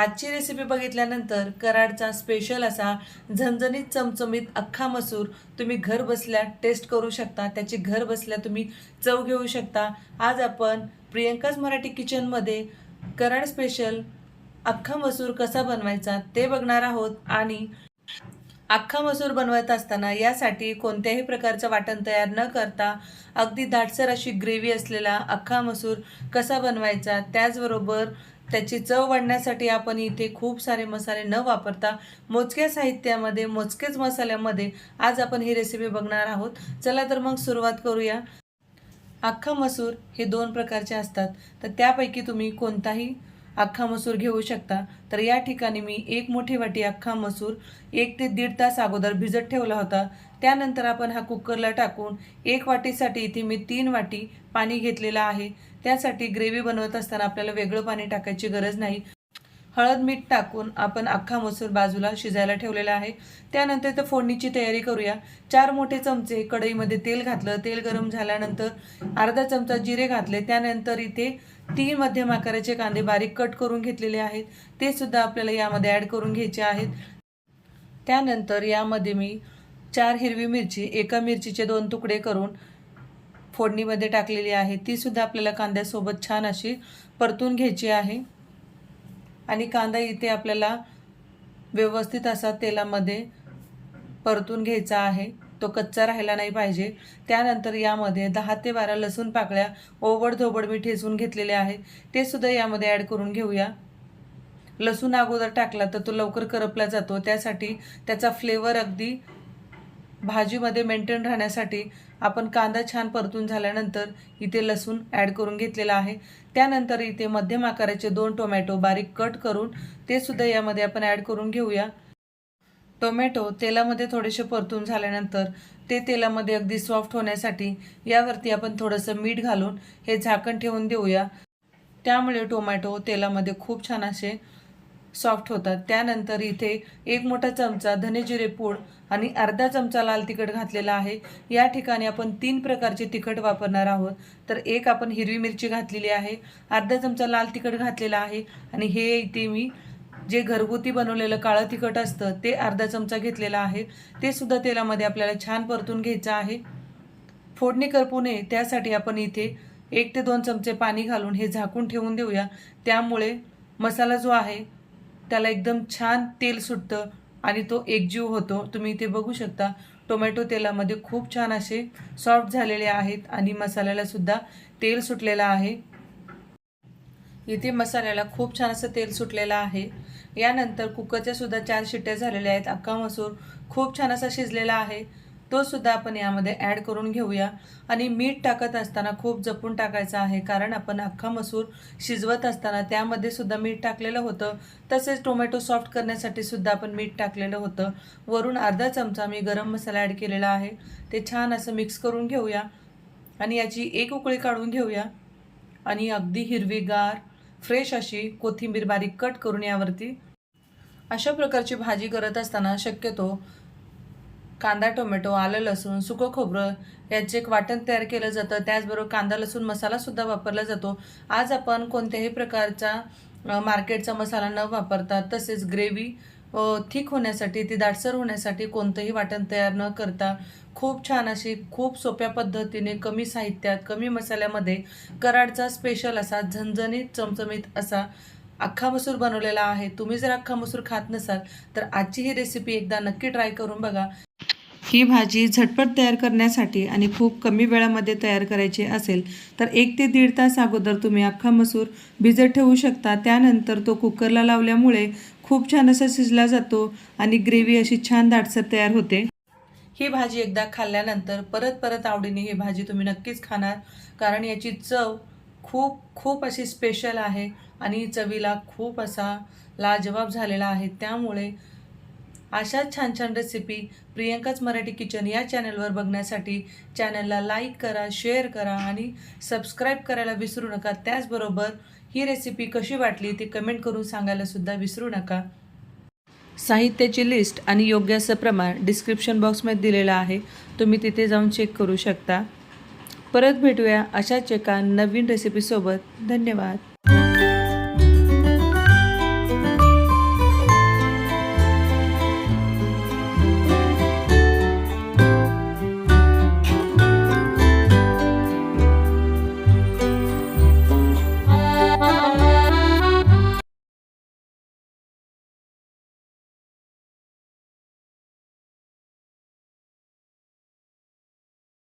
आजची रेसिपी बघितल्यानंतर कराडचा स्पेशल असा झणझणीत चमचमीत अख्खा मसूर तुम्ही घर बसल्या टेस्ट करू शकता. त्याची घर बसल्या तुम्ही चव घेऊ शकता. आज आपण प्रियंकाच मराठी किचनमध्ये कराड स्पेशल अख्खा मसूर कसा बनवायचा ते बघणार आहोत आणि अख्खा मसूर बनवत असताना यासाठी कोणत्याही प्रकारचं वाटण तयार न करता अगदी दाटसर अशी ग्रेव्ही असलेला अख्खा मसूर कसा बनवायचा त्याचबरोबर त्याची चव वाढण्यासाठी आपण इथे खूप सारे मसाले न वापरता मोजक्या साहित्यामध्ये मोजकेच मसाल्यामध्ये आज आपण ही रेसिपी बघणार आहोत. चला तर मग सुरुवात करूया. अख्खा मसूर हे दोन प्रकारचे असतात. तर त्यापैकी तुम्ही कोणताही अख्खा मसूर घेऊ शकता. तर या ठिकाणी मी एक मोठी वाटी अख्खा मसूर एक ते दीड तास अगोदर भिजत ठेवला होता. त्यानंतर आपण हा कुकरला टाकून एक वाटीसाठी इथे मी तीन वाटी पाणी घेतलेलं आहे. त्यासाठी ग्रेव्ही बनवत असताना आपल्याला वेगळं पाणी टाकायची गरज नाही. हळद मीठ टाकून आपण अख्खा मसूर बाजूला शिजायला ठेवलेला आहे. त्यानंतर तर फोडणीची तयारी करूया. चार मोठे चमचे कढईमध्ये तेल घातलं. तेल गरम झाल्यानंतर अर्धा चमचा जिरे घातले. त्यानंतर इथे तीन मध्यम आकाराचे कांदे बारीक कट करून घेतलेले आहेत. ते सुद्धा आपल्याला यामध्ये ॲड करून घ्यायचे आहेत. त्यानंतर यामध्ये मी चार हिरवी मिरची एका मिरचीचे दोन तुकडे करून फोडणीमध्ये टाकलेली आहे. ती सुद्धा आपल्याला कांद्यासोबत छान अशी परतून घ्यायची आहे. आणि कांदा इथे आपल्याला व्यवस्थित असा तेलामध्ये परतून घ्यायचा आहे. तो कच्चा राहिला नाही पाहिजे. त्यानंतर यामध्ये दहा ते बारा लसूण पाकळ्या ओबड धोबड मी ठेचून घेतलेले आहेत ते सुद्धा यामध्ये ॲड करून घेऊया. लसूण अगोदर टाकला तर तो लवकर करपला जातो. त्यासाठी त्याचा फ्लेवर अगदी भाजीमध्ये मेंटेन राहण्यासाठी आपण कांदा छान परतून झाल्यानंतर इथे लसूण ॲड करून घेतलेला आहे. त्यानंतर इथे मध्यम आकाराचे दोन टोमॅटो बारीक कट करून ते सुद्धा यामध्ये आपण ॲड करून घेऊया. टोमॅटो तेलामध्ये थोडेसे परतून झाल्यानंतर ते तेलामध्ये अगदी सॉफ्ट होण्यासाठी यावरती आपण थोडंसं मीठ घालून हे झाकण ठेवून देऊया. त्यामुळे टोमॅटो तेलामध्ये खूप छान असे सॉफ्ट होतात. त्यानंतर इथे एक मोठा चमचा धने जिरे पूड आणि अर्धा चमचा लाल तिखट घातलेला आहे. या ठिकाणी आपण तीन प्रकारचे तिखट वापरणार आहोत. तर एक आपण हिरवी मिरची घातलेली आहे. अर्धा चमचा लाल तिखट घातलेला आहे. आणि हे इथे मी जे घरगुती बनवलेलं काळं तिखट असतं ते अर्धा चमचा घेतलेला आहे. ते सुद्धा तेलामध्ये आपल्याला छान परतून घ्यायचं आहे. फोडणी करपू नये त्यासाठी आपण इथे एक ते दोन चमचे पाणी घालून हे झाकून ठेवून देऊया. त्यामुळे मसाला जो आहे त्याला एकदम छान तेल सुटतं आणि तो एकजीव होतो. तुम्ही इथे बघू शकता टोमॅटो तेलामध्ये खूप छान असे सॉफ्ट झालेले आहेत आणि मसाल्याला सुद्धा तेल सुटलेलं आहे. इथे मसाल्याला खूप छान असं तेल सुटलेलं आहे. यानंतर कुकरच्या सुद्धा चार शिट्ट्या झालेल्या आहेत. अख्खा मसूर खूप छान असा शिजलेला आहे. तो सुद्धा आपण यामध्ये ॲड करून घेऊया. आणि मीठ टाकत असताना खूप जपून टाकायचं आहे कारण आपण अख्खा मसूर शिजवत असताना त्यामध्ये सुद्धा मीठ टाकलेलं होतं. तसेच टोमॅटो सॉफ्ट करण्यासाठी सुद्धा आपण मीठ टाकलेलं होतं. वरून अर्धा चमचा मी गरम मसाला ॲड केलेला आहे. ते छान असं मिक्स करून घेऊया. आणि याची एक उकळी काढून घेऊया. आणि अगदी हिरवीगार फ्रेश अशी कोथिंबीर बारीक कट करून यावरती अशा प्रकारची भाजी करत असताना शक्यतो कांदा टोमॅटो आलं लसूण सुकं खोबरं याचे एक वाटण तयार केलं जातं. त्याचबरोबर कांदा लसूण मसालासुद्धा वापरला जातो. आज आपण कोणत्याही प्रकारचा मार्केटचा मसाला न वापरता तसेच ग्रेव्ही थिक होण्यासाठी ती दाटसर होण्यासाठी कोणतंही वाटण तयार न करता खूप छान अशी खूप सोप्या पद्धतीने कमी साहित्यात कमी मसाल्यामध्ये कराडचा स्पेशल असा झणझणीत चमचमीत असा अख्खा मसूर बनवलेला आहे. तुम्ही जर अख्खा मसूर खात नसाल तर आजची ही रेसिपी एकदा नक्की ट्राय करून बघा. ही भाजी झटपट तयार करण्यासाठी आणि खूप कमी वेळामध्ये तयार करायची असेल तर एक ते दीड तास अगोदर तुम्ही अख्खा मसूर भिजत ठेवू शकता. त्यानंतर तो कुकरला लावल्यामुळे खूप छान असा शिजला जातो आणि ग्रेव्ही अशी छान दाटसर तयार होते. ही भाजी एकदा खाल्ल्यानंतर परत परत आवडीने ही भाजी तुम्ही नक्कीच खाणार कारण याची चव खूप खूप अशी स्पेशल आहे आणि चवीला खूप असा लाजवाब झालेला आहे. त्यामुळे अशाच छान छान रेसिपी प्रियंकाच मराठी किचन या चॅनलवर बघण्यासाठी चॅनलला लाईक करा शेअर करा आणि सबस्क्राईब करायला विसरू नका. त्याचबरोबर ही रेसिपी कशी वाटली ती कमेंट करून सांगायलासुद्धा विसरू नका. साहित्याची लिस्ट आणि योग्य असं प्रमाण डिस्क्रिप्शन बॉक्समध्ये दिलेलं आहे. तुम्ही तिथे जाऊन चेक करू शकता. परत भेटूया अशाच एका नवीन रेसिपीसोबत धन्यवाद.